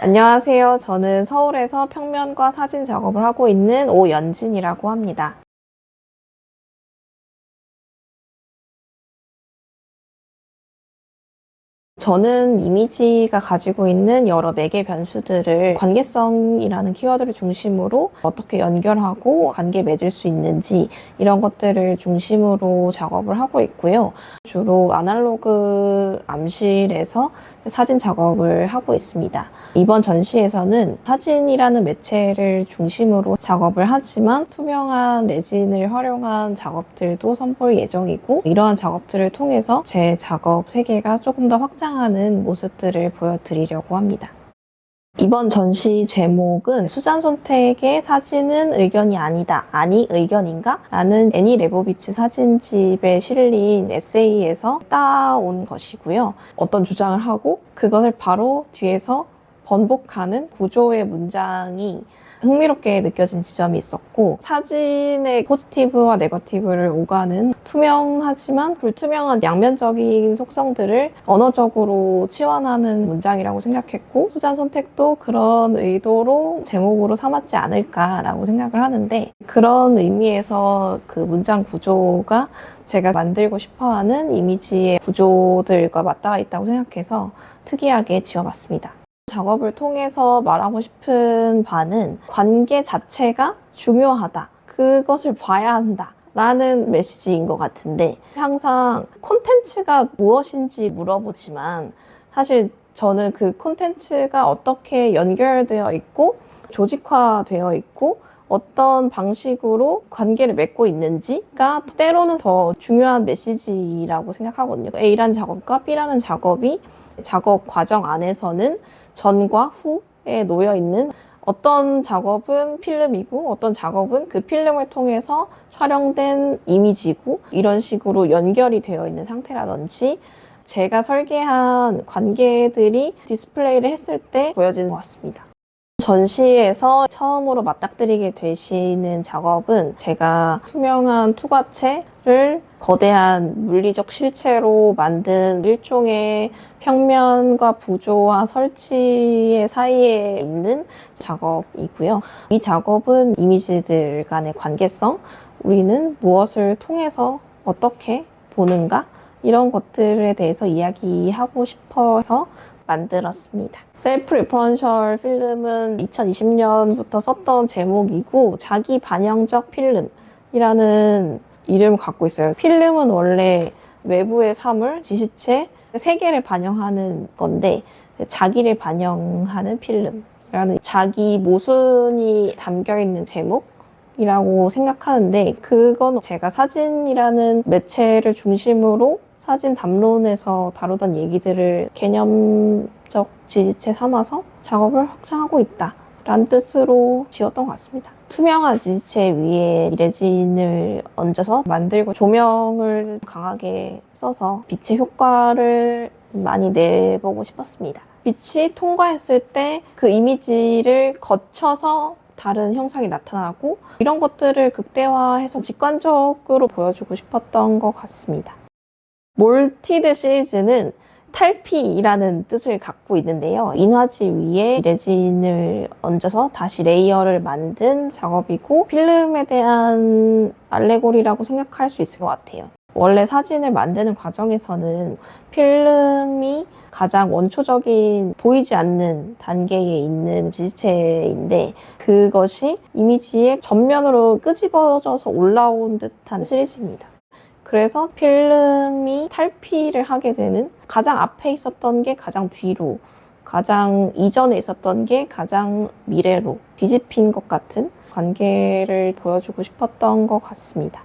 안녕하세요. 저는 서울에서 평면과 사진 작업을 하고 있는 오연진이라고 합니다. 저는 이미지가 가지고 있는 여러 매개 변수들을 관계성이라는 키워드를 중심으로 어떻게 연결하고 관계 맺을 수 있는지 이런 것들을 중심으로 작업을 하고 있고요. 주로 아날로그 암실에서 사진 작업을 하고 있습니다. 이번 전시에서는 사진이라는 매체를 중심으로 작업을 하지만 투명한 레진을 활용한 작업들도 선보일 예정이고 이러한 작업들을 통해서 제 작업 세계가 조금 더 확장 하는 모습들을 보여드리려고 합니다. 이번 전시 제목은 수잔 손택의 사진은 의견이 아니다. 아니 의견인가? 라는 애니 레보비치 사진집에 실린 에세이에서 따온 것이고요. 어떤 주장을 하고 그것을 바로 뒤에서 번복하는 구조의 문장이 흥미롭게 느껴진 지점이 있었고 사진의 포지티브와 네거티브를 오가는 투명하지만 불투명한 양면적인 속성들을 언어적으로 치환하는 문장이라고 생각했고 수잔 선택도 그런 의도로 제목으로 삼았지 않을까라고 생각을 하는데 그런 의미에서 그 문장 구조가 제가 만들고 싶어하는 이미지의 구조들과 맞닿아 있다고 생각해서 특이하게 지어봤습니다. 작업을 통해서 말하고 싶은 바는 관계 자체가 중요하다. 그것을 봐야 한다. 라는 메시지인 것 같은데 항상 콘텐츠가 무엇인지 물어보지만 사실 저는 그 콘텐츠가 어떻게 연결되어 있고 조직화되어 있고 어떤 방식으로 관계를 맺고 있는지가 때로는 더 중요한 메시지라고 생각하거든요. A라는 작업과 B라는 작업이 작업 과정 안에서는 전과 후에 놓여 있는 어떤 작업은 필름이고 어떤 작업은 그 필름을 통해서 촬영된 이미지고 이런 식으로 연결이 되어 있는 상태라든지 제가 설계한 관계들이 디스플레이를 했을 때 보여지는 것 같습니다. 전시에서 처음으로 맞닥뜨리게 되시는 작업은 제가 투명한 투과체를 거대한 물리적 실체로 만든 일종의 평면과 부조와 설치의 사이에 있는 작업이고요. 이 작업은 이미지들 간의 관계성, 우리는 무엇을 통해서 어떻게 보는가? 이런 것들에 대해서 이야기하고 싶어서 만들었습니다. 셀프 리퍼런셜 필름은 2020년부터 썼던 제목이고 자기 반영적 필름이라는 이름을 갖고 있어요. 필름은 원래 외부의 사물, 지시체, 세계를 반영하는 건데 자기를 반영하는 필름이라는 자기 모순이 담겨 있는 제목 이라고 생각하는데 그건 제가 사진이라는 매체를 중심으로 사진 담론에서 다루던 얘기들을 개념적 지지체 삼아서 작업을 확장하고 있다 라는 뜻으로 지었던 것 같습니다. 투명한 지지체 위에 레진을 얹어서 만들고 조명을 강하게 써서 빛의 효과를 많이 내보고 싶었습니다. 빛이 통과했을 때 그 이미지를 거쳐서 다른 형상이 나타나고 이런 것들을 극대화해서 직관적으로 보여주고 싶었던 것 같습니다. 몰티드 시리즈는 탈피라는 뜻을 갖고 있는데요. 인화지 위에 레진을 얹어서 다시 레이어를 만든 작업이고 필름에 대한 알레고리라고 생각할 수 있을 것 같아요. 원래 사진을 만드는 과정에서는 필름이 가장 원초적인 보이지 않는 단계에 있는 지체인데 그것이 이미지의 전면으로 끄집어져서 올라온 듯한 시리즈입니다. 그래서 필름이 탈피를 하게 되는 가장 앞에 있었던 게 가장 뒤로 가장 이전에 있었던 게 가장 미래로 뒤집힌 것 같은 관계를 보여주고 싶었던 것 같습니다.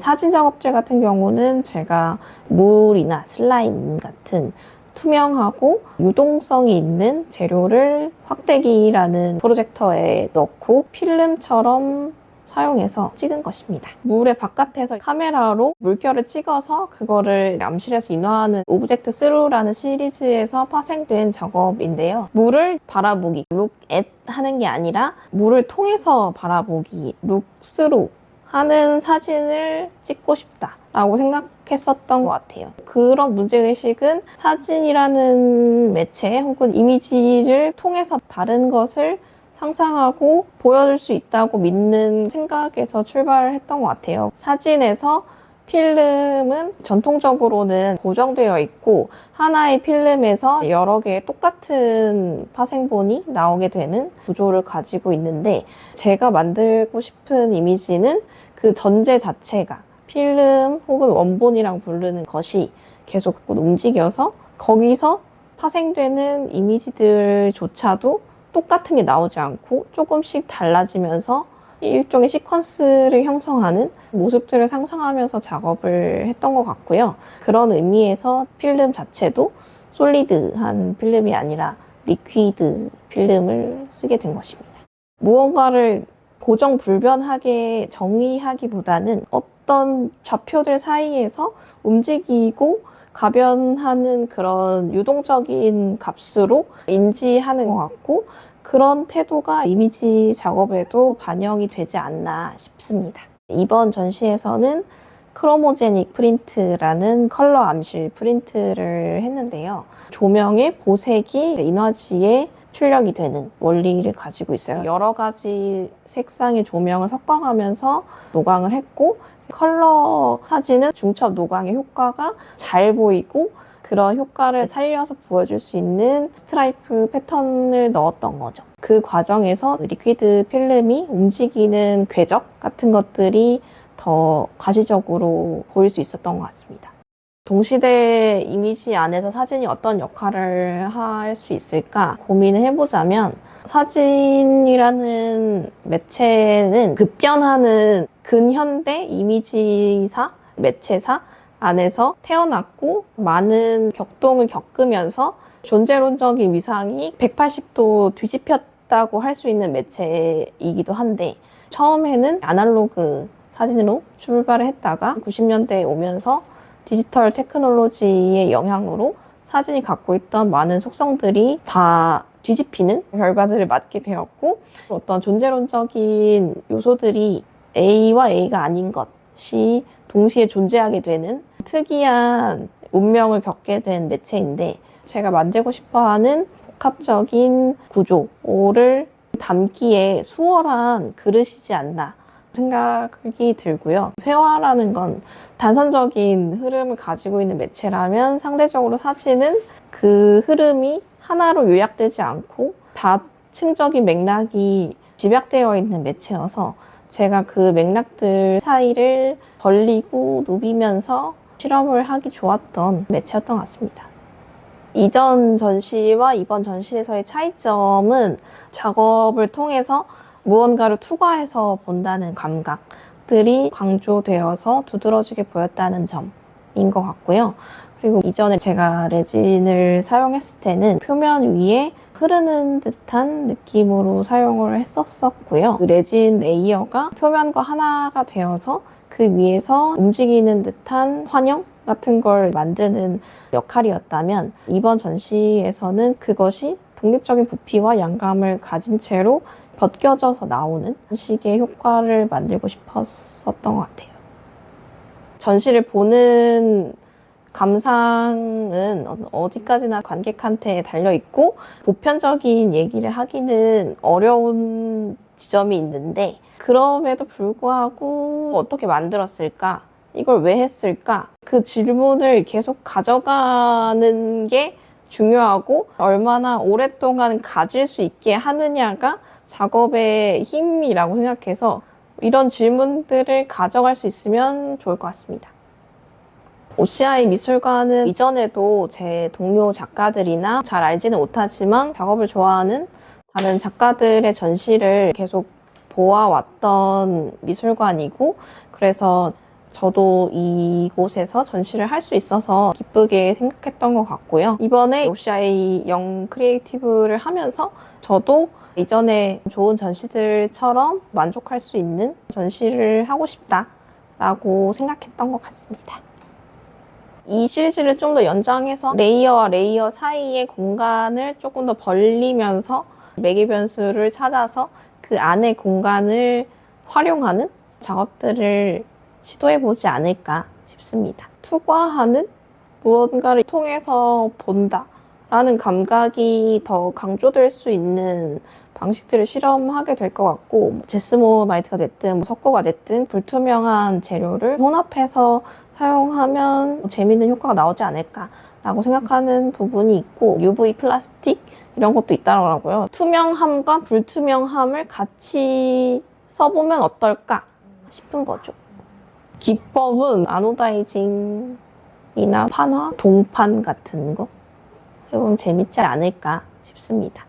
사진 작업질 같은 경우는 제가 물이나 슬라임 같은 투명하고 유동성이 있는 재료를 확대기라는 프로젝터에 넣고 필름처럼 사용해서 찍은 것입니다. 물의 바깥에서 카메라로 물결을 찍어서 그거를 암실에서 인화하는 오브젝트 스루라는 시리즈에서 파생된 작업인데요. 물을 바라보기, at 하는 게 아니라 물을 통해서 바라보기, through 하는 사진을 찍고 싶다. 라고 생각했었던 것 같아요. 그런 문제의식은 사진이라는 매체 혹은 이미지를 통해서 다른 것을 상상하고 보여줄 수 있다고 믿는 생각에서 출발을 했던 것 같아요. 사진에서 필름은 전통적으로는 고정되어 있고 하나의 필름에서 여러 개의 똑같은 파생본이 나오게 되는 구조를 가지고 있는데 제가 만들고 싶은 이미지는 그 전제 자체가 필름 혹은 원본이랑 부르는 것이 계속 움직여서 거기서 파생되는 이미지들조차도 똑같은 게 나오지 않고 조금씩 달라지면서 일종의 시퀀스를 형성하는 모습들을 상상하면서 작업을 했던 것 같고요. 그런 의미에서 필름 자체도 솔리드한 필름이 아니라 리퀴드 필름을 쓰게 된 것입니다. 무언가를 고정불변하게 정의하기보다는 어떤 좌표들 사이에서 움직이고 가변하는 그런 유동적인 값으로 인지하는 것 같고 그런 태도가 이미지 작업에도 반영이 되지 않나 싶습니다. 이번 전시에서는 크로모제닉 프린트라는 컬러 암실 프린트를 했는데요. 조명의 보색이 인화지에 출력이 되는 원리를 가지고 있어요. 여러 가지 색상의 조명을 섞어가면서 노광을 했고 컬러 사진은 중첩 노광의 효과가 잘 보이고 그런 효과를 살려서 보여줄 수 있는 스트라이프 패턴을 넣었던 거죠. 그 과정에서 리퀴드 필름이 움직이는 궤적 같은 것들이 더 가시적으로 보일 수 있었던 것 같습니다. 동시대 이미지 안에서 사진이 어떤 역할을 할 수 있을까 고민을 해보자면 사진이라는 매체는 급변하는 근현대 이미지사, 매체사 안에서 태어났고 많은 격동을 겪으면서 존재론적인 위상이 180도 뒤집혔다고 할 수 있는 매체이기도 한데 처음에는 아날로그 사진으로 출발을 했다가 90년대에 오면서 디지털 테크놀로지의 영향으로 사진이 갖고 있던 많은 속성들이 다 뒤집히는 결과들을 맞게 되었고 어떤 존재론적인 요소들이 A와 A가 아닌 것이 동시에 존재하게 되는 특이한 운명을 겪게 된 매체인데 제가 만들고 싶어하는 복합적인 구조를 담기에 수월한 그릇이지 않나 생각이 들고요. 회화라는 건 단선적인 흐름을 가지고 있는 매체라면 상대적으로 사진은 그 흐름이 하나로 요약되지 않고 다층적인 맥락이 집약되어 있는 매체여서 제가 그 맥락들 사이를 벌리고 누비면서 실험을 하기 좋았던 매체였던 것 같습니다. 이전 전시와 이번 전시에서의 차이점은 작업을 통해서 무언가를 투과해서 본다는 감각들이 강조되어서 두드러지게 보였다는 점인 것 같고요. 그리고 이전에 제가 레진을 사용했을 때는 표면 위에 흐르는 듯한 느낌으로 사용을 했었었고요. 그 레진 레이어가 표면과 하나가 되어서 그 위에서 움직이는 듯한 환영 같은 걸 만드는 역할이었다면 이번 전시에서는 그것이 독립적인 부피와 양감을 가진 채로 벗겨져서 나오는 식의 효과를 만들고 싶었었던 것 같아요. 전시를 보는 감상은 어디까지나 관객한테 달려 있고 보편적인 얘기를 하기는 어려운 지점이 있는데 그럼에도 불구하고 어떻게 만들었을까? 이걸 왜 했을까? 그 질문을 계속 가져가는 게 중요하고 얼마나 오랫동안 가질 수 있게 하느냐가 작업의 힘이라고 생각해서 이런 질문들을 가져갈 수 있으면 좋을 것 같습니다. OCI 미술관은 이전에도 제 동료 작가들이나 잘 알지는 못하지만 작업을 좋아하는 다른 작가들의 전시를 계속 보아왔던 미술관이고 그래서 저도 이곳에서 전시를 할 수 있어서 기쁘게 생각했던 것 같고요. 이번에 OCI 영 크리에이티브를 하면서 저도 이전에 좋은 전시들처럼 만족할 수 있는 전시를 하고 싶다라고 생각했던 것 같습니다. 이 시리즈를 좀 더 연장해서 레이어와 레이어 사이의 공간을 조금 더 벌리면서 매개 변수를 찾아서 그 안의 공간을 활용하는 작업들을 시도해 보지 않을까 싶습니다. 투과하는 무언가를 통해서 본다. 라는 감각이 더 강조될 수 있는 방식들을 실험하게 될 것 같고 뭐 제스모나이트가 됐든 뭐 석고가 됐든 불투명한 재료를 혼합해서 사용하면 뭐 재미있는 효과가 나오지 않을까 라고 생각하는 부분이 있고 UV 플라스틱 이런 것도 있더라고요. 투명함과 불투명함을 같이 써보면 어떨까 싶은 거죠. 기법은 아노다이징이나 판화, 동판 같은 거 해보면 재밌지 않을까 싶습니다.